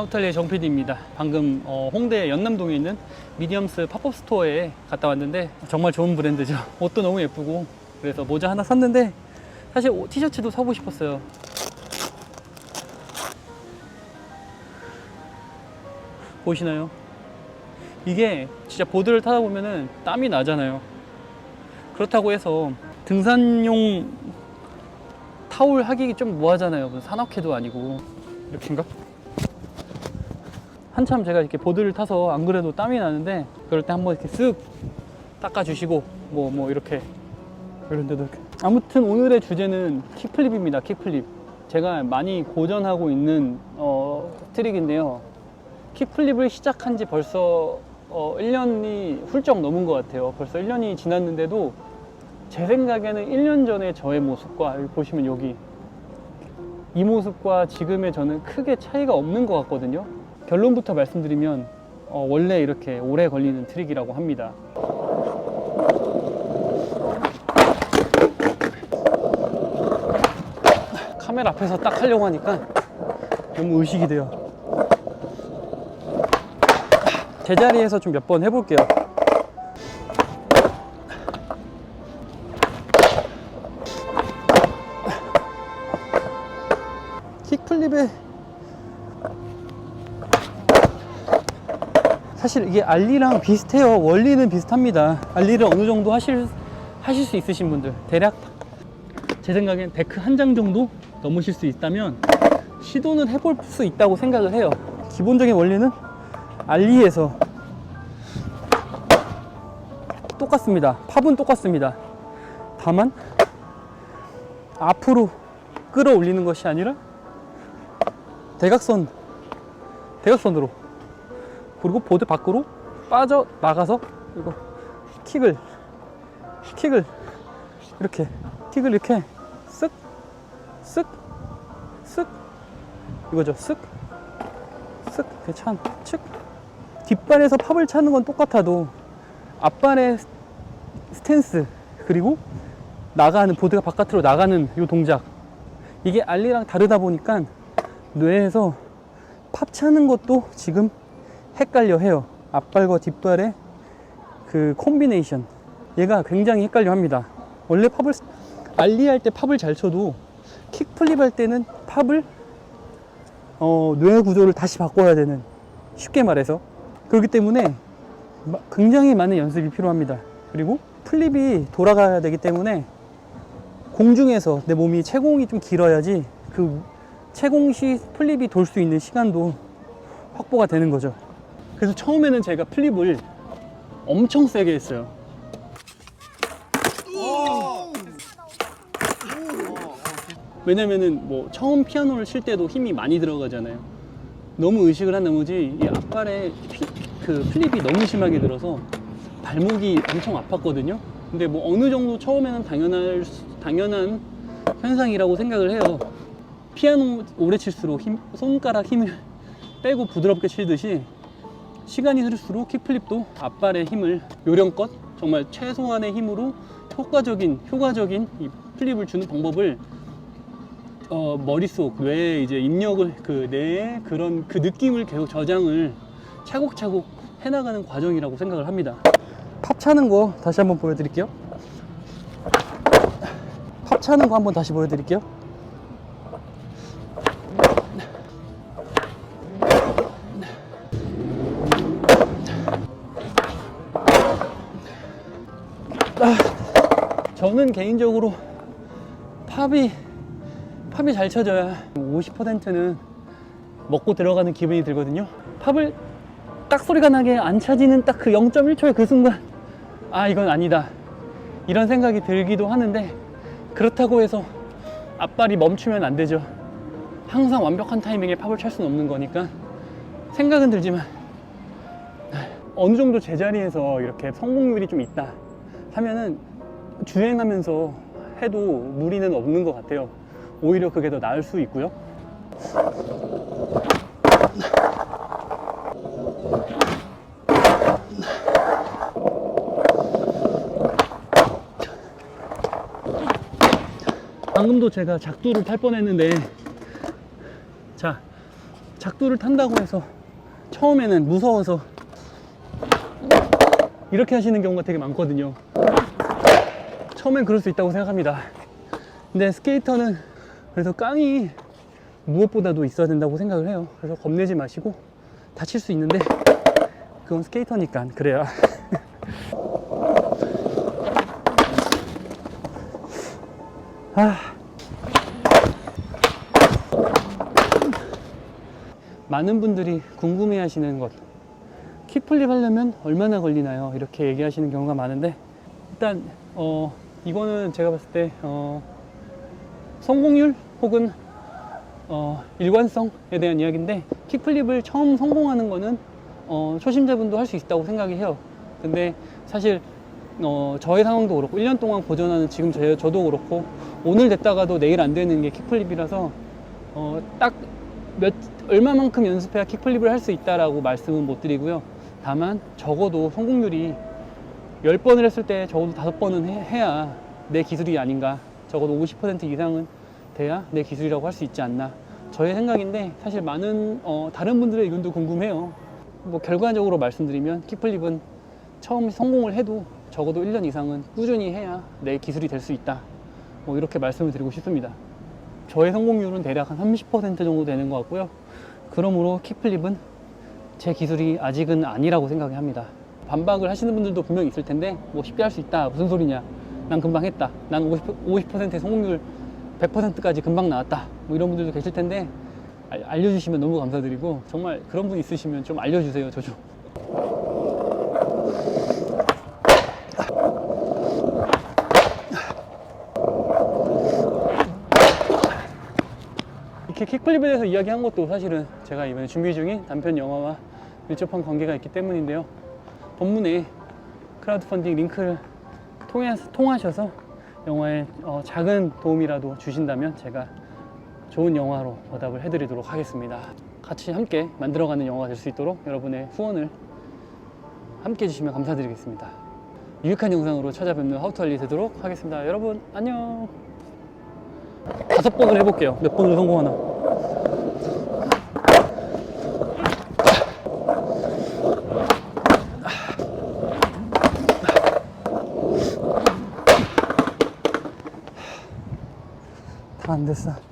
하우탈리의 정PD입니다. 방금 어, 홍대 연남동에 있는 미디엄스 팝업 스토어에 갔다 왔는데 정말 좋은 브랜드죠. 옷도 너무 예쁘고 그래서 모자 하나 샀는데 사실 옷- 티셔츠도 사고 싶었어요. 보이시나요? 이게 진짜 보드를 타다 보면은 땀이 나잖아요. 그렇다고 해서 등산용 타올 하기 좀 뭐하잖아요. 무슨 산악회도 아니고 이렇게인가? 한참 제가 이렇게 보드를 타서 안 그래도 땀이 나는데 그럴 때 한번 이렇게 쓱 닦아주시고 뭐뭐 이렇게 이런 데도 이렇게 아무튼 오늘의 주제는 킥플립입니다. 킥플립 제가 많이 고전하고 있는 어, 트릭인데요. 킥플립을 시작한 지 벌써 어, 1년이 훌쩍 넘은 것 같아요. 벌써 1년이 지났는데도 제 생각에는 1년 전에 저의 모습과 여기 보시면 여기 이 모습과 지금의 저는 크게 차이가 없는 것 같거든요. 결론부터 말씀드리면 어, 원래 이렇게 오래 걸리는 트릭이라고 합니다. 카메라 앞에서 딱 하려고 하니까 너무 의식이 돼요. 제자리에서 좀 몇 번 해볼게요. 사실 이게 알리랑 비슷해요. 원리는 비슷합니다. 알리를 어느 정도 하실 하실 수 있으신 분들 대략 제 생각엔 데크 한 장 정도 넘으실 수 있다면 시도는 해볼 수 있다고 생각을 해요. 기본적인 원리는 알리에서 똑같습니다. 팝은 똑같습니다. 다만 앞으로 끌어올리는 것이 아니라 대각선 대각선으로 그리고 보드 밖으로 빠져 나가서 이거 킥을 킥을 이렇게 킥을 이렇게 쓱 쓱 쓱 이거죠 쓱 쓱 이렇게 찬 칙. 뒷발에서 팝을 차는 건 똑같아도 앞발의 스- 스탠스 그리고 나가는 보드가 바깥으로 나가는 이 동작 이게 알리랑 다르다 보니까 뇌에서 팝 차는 것도 지금 헷갈려 해요 앞발과 뒷발의 그 콤비네이션 얘가 굉장히 헷갈려 합니다 원래 팝을 알리 할 때 팝을 잘 쳐도 킥플립 할 때는 팝을 어, 뇌 구조를 다시 바꿔야 되는 쉽게 말해서 그렇기 때문에 마- 굉장히 많은 연습이 필요합니다. 그리고 플립이 돌아가야 되기 때문에 공중에서 내 몸이 채공이 좀 길어야지 그 채공 시 플립이 돌 수 있는 시간도 확보가 되는 거죠. 그래서 처음에는 제가 플립을 엄청 세게 했어요. 왜냐면은 뭐 처음 피아노를 칠 때도 힘이 많이 들어가잖아요. 너무 의식을 한 나머지 이 앞발에 피- 그 플립이 너무 심하게 들어서 발목이 엄청 아팠거든요. 근데 뭐 어느 정도 처음에는 당연할 수- 당연한 현상이라고 생각을 해요. 피아노 오래 칠수록 힘, 손가락 힘을 빼고 부드럽게 치듯이 시간이 흐를수록 킥플립도 앞발의 힘을 요령껏 정말 최소한의 힘으로 효과적인 효과적인 이 플립을 주는 방법을 어, 머릿속 뇌에 이제 입력을 그 뇌에 그런 그 느낌을 계속 저장을 차곡차곡 해나가는 과정이라고 생각을 합니다. 팝 차는 거 다시 한번 보여드릴게요. 팝 차는 거 한번 다시 보여드릴게요. 저는 개인적으로 팝이 팝이 잘 쳐져야 50%는 먹고 들어가는 기분이 들거든요. 팝을 딱 소리가 나게 안 차지는 딱 그 0.1초의 그 순간 아 이건 아니다 이런 생각이 들기도 하는데 그렇다고 해서 앞발이 멈추면 안 되죠. 항상 완벽한 타이밍에 팝을 찰 수는 없는 거니까 생각은 들지만 어느 정도 제자리에서 이렇게 성공률이 좀 있다 하면은 주행하면서 해도 무리는 없는 것 같아요. 오히려 그게 더 나을 수 있고요. 방금도 제가 작두를 탈 뻔했는데 자 작두를 탄다고 해서 처음에는 무서워서 이렇게 하시는 경우가 되게 많거든요. 처음엔 그럴 수 있다고 생각합니다. 근데 스케이터는 그래서 깡이 무엇보다도 있어야 된다고 생각을 해요. 그래서 겁내지 마시고 다칠 수 있는데 그건 스케이터니까 그래야. 아. 많은 분들이 궁금해 하시는 것. 킥플립 하려면 얼마나 걸리나요? 이렇게 얘기하시는 경우가 많은데, 일단, 어, 이거는 제가 봤을 때, 어, 성공률 혹은, 어, 일관성에 대한 이야기인데, 킥플립을 처음 성공하는 거는, 어, 초심자분도 할 수 있다고 생각이 해요. 근데 사실, 어, 저의 상황도 그렇고, 1년 동안 보존하는 지금 저, 저도 그렇고, 오늘 됐다가도 내일 안 되는 게 킥플립이라서, 어, 딱 몇, 얼마만큼 연습해야 킥플립을 할 수 있다라고 말씀은 못 드리고요. 다만, 적어도 성공률이 10번을 했을 때 적어도 5번은 해, 야내 기술이 아닌가. 적어도 50% 이상은 돼야 내 기술이라고 할 수 있지 않나. 저의 생각인데, 사실 많은, 어, 다른 분들의 의견도 궁금해요. 뭐, 결과적으로 말씀드리면, 킥플립은 처음 성공을 해도 적어도 1년 이상은 꾸준히 해야 내 기술이 될 수 있다. 뭐, 이렇게 말씀을 드리고 싶습니다. 저의 성공률은 대략 한 30% 정도 되는 것 같고요. 그러므로 킥플립은 제 기술이 아직은 아니라고 생각을 합니다. 반박을 하시는 분들도 분명히 있을 텐데 뭐 쉽게 할 수 있다 무슨 소리냐 난 금방 했다 난 50, 50%의 성공률 100%까지 금방 나왔다 뭐 이런 분들도 계실 텐데 알- 알려주시면 너무 감사드리고 정말 그런 분 있으시면 좀 알려주세요 저 좀. 이렇게 킥플립에 대해서 이야기한 것도 사실은 제가 이번에 준비 중인 단편 영화와 밀접한 관계가 있기 때문인데요. 본문에 크라우드 펀딩 링크를 통해, 통하셔서 영화에 어, 작은 도움이라도 주신다면 제가 좋은 영화로 보답을 해드리도록 하겠습니다. 같이 함께 만들어가는 영화가 될 수 있도록 여러분의 후원을 함께 해주시면 감사드리겠습니다. 유익한 영상으로 찾아뵙는 하우투알리 되도록 하겠습니다. 여러분 안녕. 다섯 번을 해볼게요. 몇 번을 성공하나. 다안 됐어.